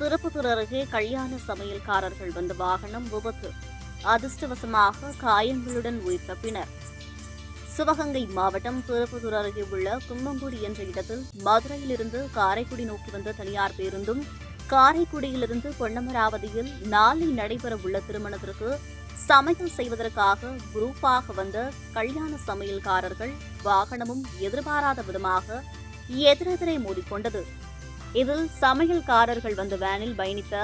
திருப்பத்தூர் அருகே கல்யாண சமையல்காரர்கள் வந்த வாகனம் விபத்து. அதிர்ஷ்டவசமாக காயங்களுடன் உயிர் தப்பினர் சிவகங்கை மாவட்டம் திருப்பத்தூர் அருகே உள்ள கும்மங்குடி என்ற இடத்தில் மதுரையிலிருந்து காரைக்குடி நோக்கி வந்த தனியார் பேருந்தும் காரைக்குடியிலிருந்து பொன்னமராவதியில் நாளை நடைபெறவுள்ள திருமணத்திற்கு சமையல் செய்வதற்காக குரூப்பாக வந்த கல்யாண சமையல்காரர்கள் வாகனமும் எதிர்பாராத விதமாக எதிரெதிரே மோதிக்கொண்டது. இதில் சமையல்காரர்கள் வந்த வேனில் பயணித்த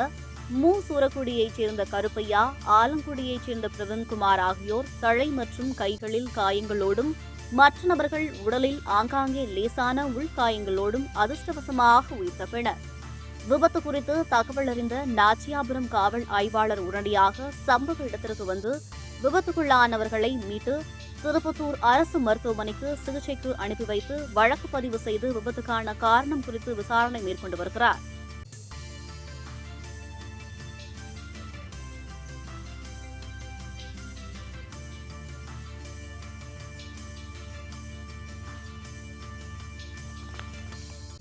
மூ. சூரக்குடியைச் சேர்ந்த கருப்பையா ஆலங்குடியைச் சேர்ந்த பிரவீன்குமார் ஆகியோர் தலை மற்றும் கைகளில் காயங்களோடும் மற்ற நபர்கள் உடலில் ஆங்காங்கே லேசான உள்காயங்களோடும் அதிர்ஷ்டவசமாக உயிர் தப்பினர் விபத்து குறித்து தகவல் அறிந்த நாச்சியாபுரம் காவல் ஆய்வாளர் உடனடியாக சம்பவ இடத்திற்கு வந்து விபத்துக்குள்ளானவர்களை மீட்டு திருப்பத்தூர் அரசு மருத்துவமனைக்கு சிகிச்சைக்கு அனுப்பி வைத்து வழக்கு பதிவு செய்து விபத்துக்கான காரணம் குறித்து விசாரணை மேற்கொண்டு வருகிறார்.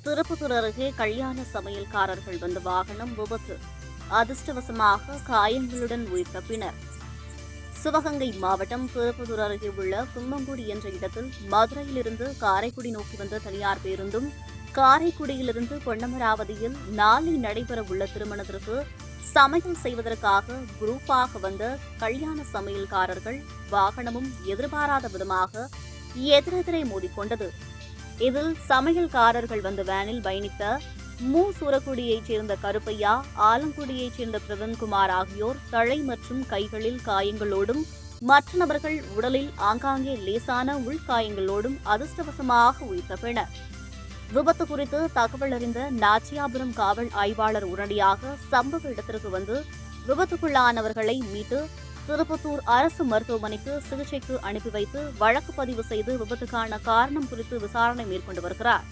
திருப்பத்தூர் அருகே கல்யாண சமையல்காரர்கள் வந்த வாகனம் விபத்து. அதிர்ஷ்டவசமாக காயங்களுடன் உயிர் தப்பினர் சிவகங்கை மாவட்டம் திருப்பதூர் அருகே உள்ள கும்மங்குடி என்ற இடத்தில் மதுரையிலிருந்து காரைக்குடி நோக்கி வந்த தனியார் பேருந்தும் காரைக்குடியிலிருந்து பொன்னமராவதியில் நாளை நடைபெறவுள்ள திருமணத்திற்கு சமையல் செய்வதற்காக குரூப்பாக வந்த கல்யாண சமையல்காரர்கள் வாகனமும் எதிர்பாராத விதமாக எதிரெதிரே மோதிக்கொண்டது. இதில் சமையல்காரர்கள் வந்த வேனில் பயணித்த மூ சூரக்குடியைச் சேர்ந்த கருப்பையா ஆலங்குடியைச் சேர்ந்த பிரவீன்குமார் ஆகியோர் தலை மற்றும் கைகளில் காயங்களோடும் மற்ற நபர்கள் உடலில் ஆங்காங்கே லேசான உள்காயங்களோடும் அதிர்ஷ்டவசமாக உயிர் தப்பினர் விபத்து குறித்து தகவல் அறிந்த நாச்சியாபுரம் காவல் ஆய்வாளர் உடனடியாக சம்பவ இடத்திற்கு வந்து விபத்துக்குள்ளானவர்களை மீட்டு திருப்பத்தூர் அரசு மருத்துவமனைக்கு சிகிச்சைக்கு அனுப்பி வைத்து வழக்கு பதிவு செய்து விபத்துக்கான காரணம் குறித்து விசாரணை மேற்கொண்டு வருகிறார்.